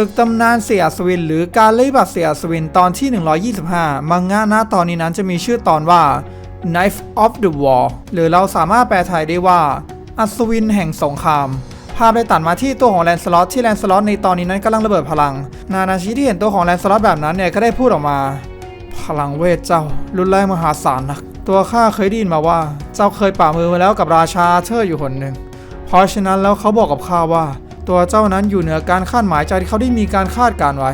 ศึกตำนานเสียอัศวิน หรือการเล่บัตรเสียอัศวินตอนที่ 125 มังงะหนะตอนนี้นั้นจะมีชื่อตอนว่า Knife of the War หรือเราสามารถแปลไทยได้ว่าอัศวินแห่งสงคราม ภาพได้ตัดมาที่ตัวของแลนสล็อตที่แลนสล็อตในตอนนี้นั้นกำลังระเบิดพลัง นานาชิที่เห็นตัวของแลนสล็อตแบบนั้นเนี่ยก็ได้พูดออกมา พลังเวทเจ้า รุนแรงมหาศาลนัก ตัวข้าเคยได้ยินมาว่า เจ้าเคยป่ามือมาแล้วกับราชาเธออยู่คนหนึ่งเพราะฉะนั้นแล้วเขาบอกกับข้าว่า ตัวเจ้านั้นอยู่เหนือการคาดหมายใจที่เขาได้มีการคาดการไว้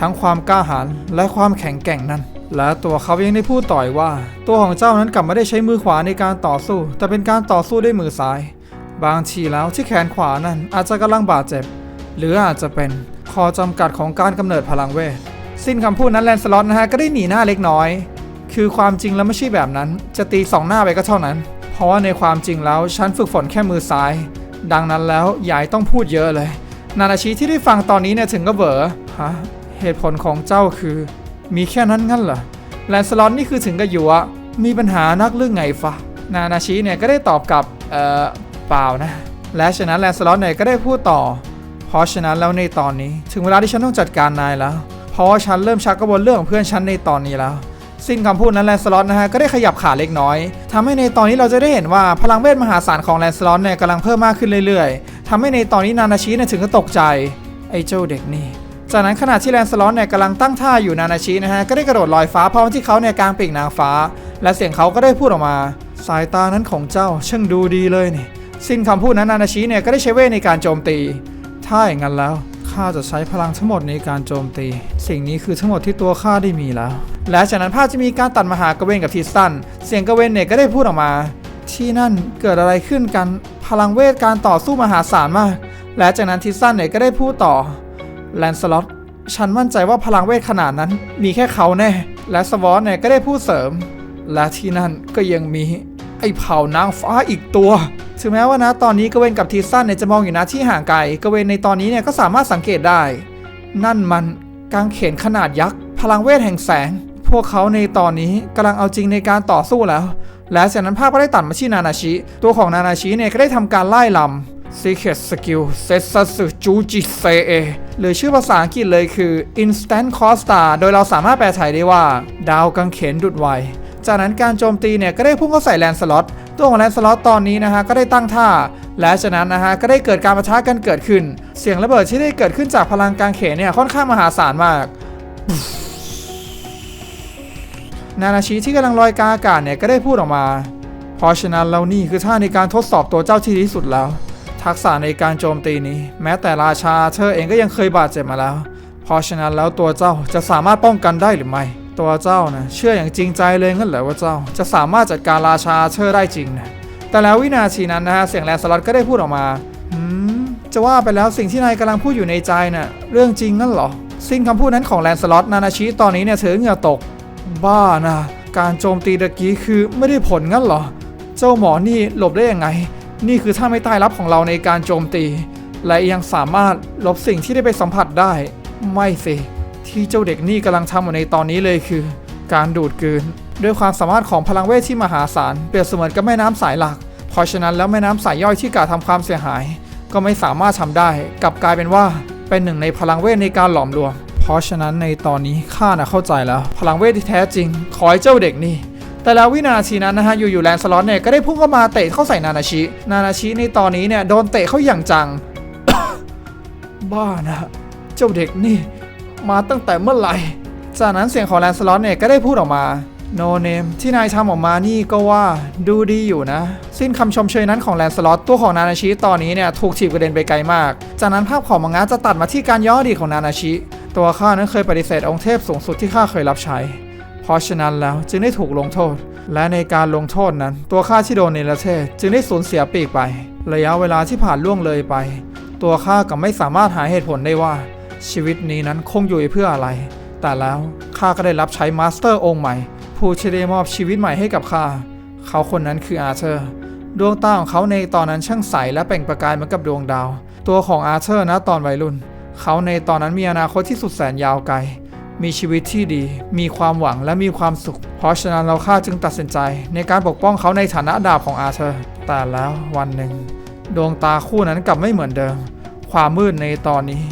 ทั้งความกล้าหาญและความแข็งแกร่งนั้น และตัวเขายังได้พูดต่อยว่า ตัวของเจ้านั้นกลับไม่ได้ใช้มือขวาในการต่อสู้ แต่เป็นการต่อสู้ด้วยมือซ้าย บางทีแล้วที่แขนขวานั้นอาจจะกำลังบาดเจ็บ หรืออาจจะเป็นข้อจำกัดของการกำเนิดพลังเวทสิ้นคำพูดนั้นแลนสล็อตนะฮะก็ได้หนีหน้าเล็กน้อย คือความจริงแล้วไม่ใช่แบบนั้น จะตีสองหน้าไปก็เท่านั้น เพราะว่าในความจริงแล้วฉันฝึกฝนแค่มือซ้าย ดังนั้นแล้วยายต้องพูดเยอะเลย นานาชิที่ได้ฟังตอนนี้เนี่ยถึงก็เบอฮะเหตุผลของเจ้าคือ มีแค่นั้นงั้นเหรอแลนสลอตนี่คือถึงกับอยู่อะมีปัญหานักเรื่องไงฟะนานาชิเนี่ยก็ได้ตอบกลับเอ่อเปล่านะ และฉะนั้นแลนสลอตเนี่ยก็ได้พูดต่อ เพราะฉะนั้นแล้วในตอนนี้ ถึงเวลาที่ฉันต้องจัดการนายแล้ว เพราะว่าฉันเริ่มชักกระบวนเรื่องของเพื่อนฉันในตอนนี้แล้ว สิ้นคำพูดนั้นแลนสล็อตนะฮะก็ได้ขยับขาเล็กน้อยทำให้ในตอนนี้เราจะได้เห็นว่าพลังเวทมหาศาลของแลนสล็อตเนี่ยกำลังเพิ่มมากขึ้นเรื่อยๆทำให้ในตอนนี้นานาชิเนี่ยถึงก็ตกใจไอ้เจ้าเด็กนี่จากนั้นขณะที่แลนสล็อตเนี่ยกำลังตั้งท่าอยู่นานาชินะฮะก็ได้กระโดดลอยฟ้าพร้อมที่เขาเนี่ยกลางปีกนางฟ้า และเสียงเขาก็ได้พูดออกมา สายตานั้นของเจ้าช่างดูดีเลยนี่สิ้นคำพูดนั้นนานาชิเนี่ยก็ได้ใช้เวทในการโจมตีถ้าอย่างนั้นแล้ว ข้าจะใช้พลังทั้งหมดในการโจมตี สิ่งนี้คือทั้งหมดที่ตัวข้าได้มีแล้ว และจากนั้นภาพจะมีการตัดมาหากระเวนกับทิสตันเสียงกระเวนเนี่ยก็ได้พูดออกมา ที่นั่นเกิดอะไรขึ้นกันพลังเวทการต่อสู้มหาศาลมาก และจากนั้นทิสตันเนี่ยก็ได้พูดต่อแลนสล็อตฉันมั่นใจว่าพลังเวทขนาดนั้นมีแค่เขาแน่ และสวอตเนี่ยก็ได้พูดเสริม และที่นั่นก็ยังมี อ้เผ่านางฟ้าอีกตัว ถึงแม้ว่านะตอนนี้กเวนกับทีซันเนี่ยจะมองอยู่นะที่ห่างไกลกเวนในตอนนี้เนี่ยก็สามารถสังเกตได้ นั่นมันกางเขนขนาดยักษ์พลังเวทแห่งแสง พวกเขาในตอนนี้กำลังเอาจริงในการต่อสู้แล้ว และจากนั้นภาพก็ได้ตัดมาที่นานาชิ ตัวของนานาชิเนี่ยก็ได้ทำการไล่ลำ Secret Skill s e s a s u Juji s e e หรือชื่อภาษาอังกฤษเลยคือ Instant Costa โดยเราสามารถแปลไทยได้ว่า ดาวกังเขนดุดไว จากนั้นการโจมตีเนี่ยก็ได้พุ่งเข้าใส่แลนสล็อตตัวของแลนสล็อตตอนนี้นะฮะก็ได้ตั้งท่า และจากนั้นนะฮะก็ได้เกิดการประทะกันเกิดขึ้น เสียงระเบิดที่ได้เกิดขึ้นจากพลังกางเขนเนี่ยค่อนข้างมหาศาลมากนานาชิที่กำลังลอยกาอากาศเนี่ยก็ได้พูดออกมา เพราะฉะนั้นแล้วนี่คือท่าในการทดสอบตัวเจ้าที่ดีที่สุดแล้ว ทักษะในการโจมตีนี้ แม้แต่ราชาเธอเองก็ยังเคยบาดเจ็บมาแล้ว เพราะฉะนั้นแล้วตัวเจ้าจะสามารถป้องกันได้หรือไม่ ตัวเจ้านะเชื่ออย่างจริงใจเลยงั้นเหรอว่าเจ้า จะสามารถจัดการราชาเธอได้จริงนะแต่แล้ววินาทีนั้นนะฮะเสียงแลนสล็อตก็ได้พูดออกมาอืมจะว่าไปแล้วสิ่งที่นายกำลังพูดอยู่ในใจน่ะเรื่องจริงงั้นเหรอสิ้นคำพูดนั้นของแลนสล็อตนานาชิตอนนี้เนี่ยเธอเหงื่อตก บ้านะการโจมตีตะกี้คือไม่ได้ผลงั้นเหรอ เจ้าหมอนี่หลบได้ยังไง นี่คือท่าไม่ใต้รับของเราในการโจมตี และยังสามารถลบสิ่งที่ได้ไปสัมผัสได้ ไม่สิ ที่เจ้าเด็กนี่กำลังทำอยู่ในตอนนี้เลยคือ การดูดกลืนด้วยความสามารถของพลังเวทที่มหาศาลเปรียบเสมือนกับแม่น้ำสายหลัก เพราะฉะนั้นแล้วแม่น้ำสายย่อยที่กาทำความเสียหาย ก็ไม่สามารถทำได้กลับกลายเป็นว่าเป็นหนึ่งในพลังเวทในการหลอมรวม เพราะฉะนั้นในตอนนี้ข้านะเข้าใจแล้ว พลังเวทที่แท้จริง ขอให้เจ้าเด็กนี่แต่แล้ววินาทีนั้นนะฮะอยู่ๆแลนสล็อตเนี่ยก็ได้พุ่งเข้ามาเตะเข้าใส่นานาชิ นานาชิในตอนนี้เนี่ยโดนเตะเข้าอย่างจัง บ้านะ เจ้าเด็กนี่ มาตั้งแต่เมื่อไหร่ จากนั้นเสียงของแลนสล็อตเนี่ยก็ได้พูดออกมา โนเนมที่นายทำออกมานี่ก็ว่าดูดีอยู่นะ สิ้นคำชมเชยนั้นของแลนสล็อตตัวของนานาชิตอนนี้เนี่ยถูกถีบกระเด็นไปไกลมาก จากนั้นภาพของมังงะจะตัดมาที่การย้อนอดีตของนานาชิ ตัวข้านั้นเคยปฏิเสธองค์เทพสูงสุดที่ข้าเคยรับใช้ เพราะฉะนั้นแล้วจึงได้ถูกลงโทษ และในการลงโทษนั้น ตัวข้าที่โดนเนรเทศจึงได้สูญเสียปีกไป ระยะเวลาที่ผ่านล่วงเลยไป ตัวข้าก็ไม่สามารถหาเหตุผลได้ว่า ชีวิตนี้นั้นคงอยู่เพื่ออะไร แต่แล้วข้าก็ได้รับใช้มาสเตอร์องค์ใหม่ ผู้ที่ได้มอบชีวิตใหม่ให้กับข้า เขาคนนั้นคืออาเธอร์ ดวงตาของเขาในตอนนั้นช่างใสและเปล่งประกายเหมือนกับดวงดาว ตัวของอาเธอร์นะตอนวัยรุ่น เขาในตอนนั้นมีอนาคตที่สุดแสนยาวไกล มีชีวิตที่ดี มีความหวังและมีความสุข เพราะฉะนั้นเราข้าจึงตัดสินใจ ในการปกป้องเขาในฐานะดาบของอาเธอร์ แต่แล้ววันหนึ่ง ดวงตาคู่นั้นกลับไม่เหมือนเดิม ความมืดในตอนนี้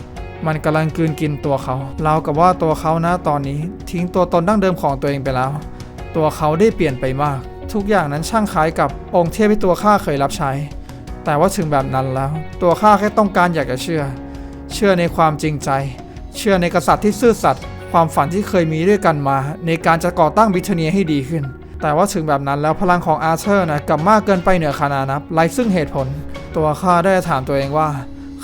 มันกำลังกืนกินตัวเขา เรากับว่าตัวเขานะตอนนี้ ทิ้งตัวตนดั้งเดิมของตัวเองไปแล้ว ตัวเขาได้เปลี่ยนไปมาก ทุกอย่างนั้นช่างคล้ายกับองค์เทพที่ตัวข้าเคยรับใช้ แต่ว่าถึงแบบนั้นแล้ว ตัวข้าแค่ต้องการอยากจะเชื่อ เชื่อในความจริงใจ เชื่อในกษัตริย์ที่ซื่อสัตย์ความฝันที่เคยมีด้วยกันมา ในการจะก่อตั้งบิทเนียให้ดีขึ้น แต่ว่าถึงแบบนั้นแล้วพลังของอาร์เธอร์นะกลับมากเกินไปเหนือคานานับไร้ซึ่งเหตุผล ตัวข้าได้ถามตัวเองว่า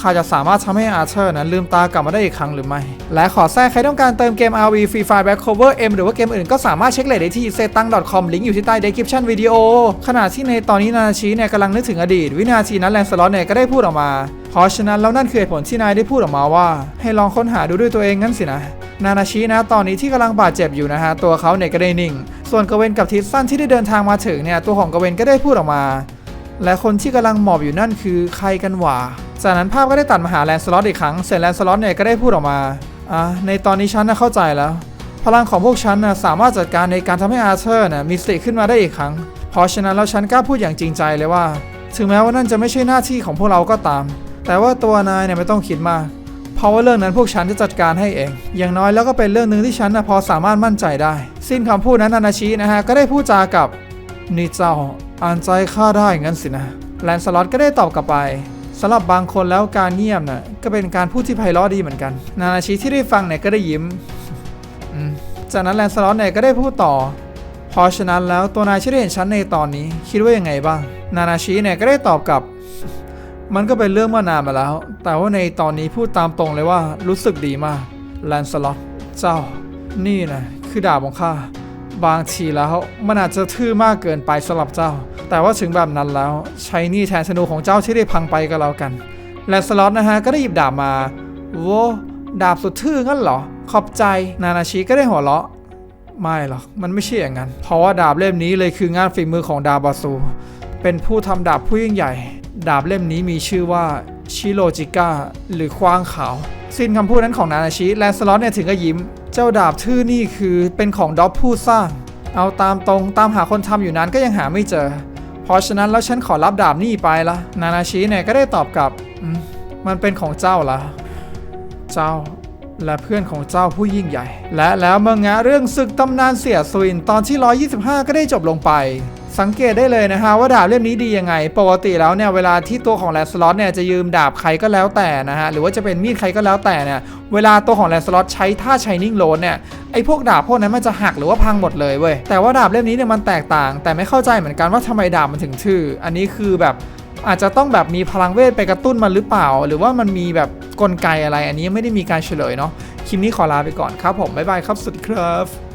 เขาจะสามารถทำให้อาร์เธอร์นั้นลืมตากลับมาได้อีกครั้งหรือไม่ และขอแทรกใครต้องการเติมเกม RV Free Fire Back Cover M หรือว่าเกมอื่นก็สามารถเช็คเลทได้ที่ s e t a n g com ลิงก์อยู่ที่ใต้ description วิดีโอขณะที่ในตอนนี้นาชิเนี่ยกำลังนึกถึงอดีต วินาทีนั้นแลนสล็อตเนี่ยก็ได้พูดออกมา เพราะฉะนั้นแล้วนั่นคือเหตุผลที่นายได้พูดออกมาว่า ให้ลองค้นหาดูด้วยตัวเองงั้นสินะนานาชินะตอนนี้ที่กำลังบาดเจ็บอยู่นะฮะตัวเขาเนี่ยก็ได้นิ่ง ส่วนกเวนกับทิสซันที่ได้เดินทางมาถึงเนี่ยตัวของกเวนก็ได้พูดออกมา และคนที่กำลังหมอบอยู่นั่นคือใครกันหว่า จากนั้นภาพก็ได้ตัดมาหาแลนสล็อตอีกครั้ง เสร็จแลนสล็อตเนี่ยก็ได้พูดออกมาอะในตอนนี้ฉันนะเข้าใจแล้ว พลังของพวกฉันน่ะสามารถจัดการในการทำให้อาร์เธอร์น่ะมีสติขึ้นมาได้อีกครั้ง เพราะฉะนั้นแล้วฉันกล้าพูดอย่างจริงใจเลยว่า ถึงแม้ว่านั่นจะไม่ใช่หน้าที่ของพวกเราก็ตาม แต่ว่าตัวนายเนี่ยไม่ต้องคิดมาก เพราะว่าเรื่องนั้นพวกฉันจะจัดการให้เอง อย่างน้อยแล้วก็เป็นเรื่องหนึ่งที่ฉันนะพอสามารถมั่นใจได้ สิ้นคำพูดนั้นนานาชินะฮะก็ได้พูดจากับ นี่เจ้าอ่านใจข้าได้งั้นสินะแลนสล็อตก็ได้ตอบกลับไปสำหรับบางคนแล้วการเงียบน่ะก็เป็นการพูดที่ไพเราะดีเหมือนกัน นานาชิที่ได้ฟังเนี่ยก็ได้ยิ้มจากนั้นแลนสล็อตเนี่ยก็ได้พูดต่อ เพราะฉะนั้นแล้วตัวนายที่ได้เห็นฉันในตอนนี้ คิดว่ายังไงบ้าง นานาชิเนี่ยก็ได้ตอบกลับ มันก็เป็นเรื่องเมื่อนานมาแล้ว แต่ว่าในตอนนี้พูดตามตรงเลยว่ารู้สึกดีมากแลนสล็อตเจ้า นี่นะคือดาบของข้า บางทีแล้วมันอาจจะทื่อมากเกินไปสำหรับเจ้า แต่ว่าถึงแบบนั้นแล้วใช้นี่แทนธนูของเจ้าที่ได้พังไปก็แล้วกัน แลนสล็อตนะฮะก็ได้หยิบดาบมาโว้ดาบสุดทื่องั้นเหรอ ขอบใจนานาชิก็ได้หัวเราะไม่หรอกมันไม่ใช่อย่างนั้น เพราะว่าดาบเล่มนี้เลยคืองานฝีมือของดาบาซู เป็นผู้ทำดาบผู้ยิ่งใหญ่ ดาบเล่มนี้มีชื่อว่าชิโรจิก้าหรือควางขาว สิ้นคำพูดนั้นของนานาชิ แลนสล็อตเนี่ยถึงก็ยิ้ม จ้าดาบทื่อนี่คือเป็นของด็อบผู้สร้าง เอาตามตรงตามหาคนทำอยู่นั้นก็ยังหาไม่เจอ เพราะฉะนั้นแล้วฉันขอรับดาบนี่ไปละนานาชิเนี่ยก็ได้ตอบกลับมันเป็นของเจ้าละเจ้าและเพื่อนของเจ้าผู้ยิ่งใหญ่ และแล้วเมื่องะเรื่องศึกตำนานเสียสุินตอนที่ 125 ก็ได้จบลงไป สังเกตได้เลยนะฮะว่าดาบเล่มนี้ดียังไง ปกติแล้วเนี่ยเวลาที่ตัวของแลสล็อตเนี่ยจะยืมดาบใครก็แล้วแต่นะฮะหรือว่าจะเป็นมีดใครก็แล้วแต่เนี่ยเวลาตัวของแลสล็อตใช้ท่าชายนิ่งโลนเนี่ยไอ้พวกดาบพวกนั้นมันจะหักหรือว่าพังหมดเลยเว้ยแต่ว่าดาบเล่มนี้เนี่ยมันแตกต่าง แต่ไม่เข้าใจเหมือนกันว่าทำไมดาบมันถึงทื่ออันนี้คือแบบอาจจะต้องแบบมีพลังเวทไปกระตุ้นมันหรือเปล่า หรือว่ามันมีแบบกลไกอะไรอันนี้ไม่ได้มีการเฉลยเนาะคลิปนี้ขอลาไปก่อนครับผมบ๊ายบายครับสวัสดีครับ